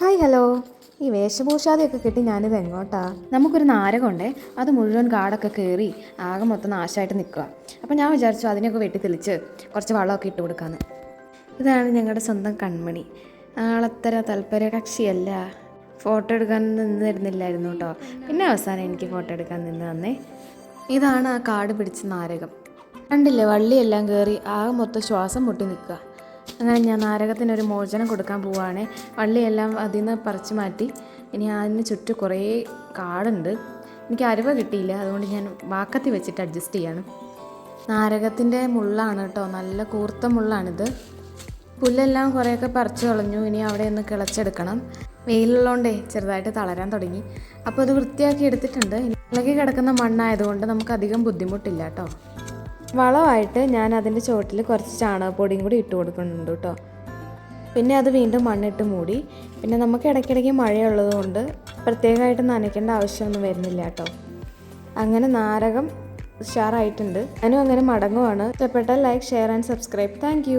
Hi hello. ഈ വേഷഭൂഷാദിയൊക്കെ കിട്ടി ഞാനിത് എങ്ങോട്ടാ? നമുക്കൊരു നാരകമുണ്ടേ അത് മുഴുവൻ കാടൊക്കെ കയറി ആകെ മൊത്തം നാശമായിട്ട് നിൽക്കുക അപ്പം ഞാൻ വിചാരിച്ചു അതിനൊക്കെ വെട്ടി തെളിച്ച് കുറച്ച് വളമൊക്കെ ഇട്ട് കൊടുക്കാമെന്ന് ഇതാണ് ഞങ്ങളുടെ സ്വന്തം കൺമണി. ആളത്ര താല്പര്യ കക്ഷിയല്ല ഫോട്ടോ എടുക്കാൻ നിന്ന് തരുന്നില്ലായിരുന്നു കേട്ടോ പിന്നെ അവസാനം എനിക്ക് ഫോട്ടോ എടുക്കാൻ നിന്ന് തന്നേ. ഇതാണ് ആ കാട് പിടിച്ച നാരകം. കണ്ടില്ലേ വള്ളിയെല്ലാം കയറി ആകെ മൊത്തം ശ്വാസം മുട്ടി നിൽക്കുക അങ്ങനെ ഞാൻ നാരകത്തിനൊരു മോചനം കൊടുക്കാൻ പോവുകയാണേ വള്ളിയെല്ലാം അതിൽ നിന്ന് പറിച്ചു മാറ്റി. ഇനി അതിന് ചുറ്റും കുറേ കാടുണ്ട്. എനിക്ക് അരവ് കിട്ടിയില്ല. അതുകൊണ്ട് ഞാൻ വാക്കത്തി വെച്ചിട്ട് അഡ്ജസ്റ്റ് ചെയ്യാണ്. നാരകത്തിന്റെ മുള്ളാണ് കേട്ടോ. നല്ല കൂർത്ത മുള്ളാണിത്. പുല്ലെല്ലാം കുറേയൊക്കെ പറിച്ചു കളഞ്ഞു. ഇനി അവിടെ ഒന്ന് കിളച്ചെടുക്കണം. വെയിലുള്ളതുകൊണ്ടേ ചെറുതായിട്ട് തളരാൻ തുടങ്ങി. അപ്പോൾ അത് വൃത്തിയാക്കി എടുത്തിട്ടുണ്ട്. ഇളകി കിടക്കുന്ന മണ്ണായതുകൊണ്ട് നമുക്ക് അധികം ബുദ്ധിമുട്ടില്ല കേട്ടോ. വളമായിട്ട് ഞാൻ അതിന്റെ ചുവട്ടിൽ കുറച്ച് ചാണകപ്പൊടിയും കൂടി ഇട്ട് കൊടുക്കുന്നുണ്ട് കേട്ടോ. പിന്നെ അത് വീണ്ടും മണ്ണിട്ട് മൂടി. പിന്നെ നമുക്ക് ഇടയ്ക്കിടയ്ക്ക് മഴയുള്ളത് കൊണ്ട് പ്രത്യേകമായിട്ട് നനയ്ക്കേണ്ട ആവശ്യമൊന്നും വരുന്നില്ല കേട്ടോ. അങ്ങനെ നാരകം ഉഷാറായിട്ടുണ്ട്. ഞാനും അങ്ങനെ മടങ്ങുവാണ്. ഇഷ്ടപ്പെട്ടാൽ like share and subscribe thank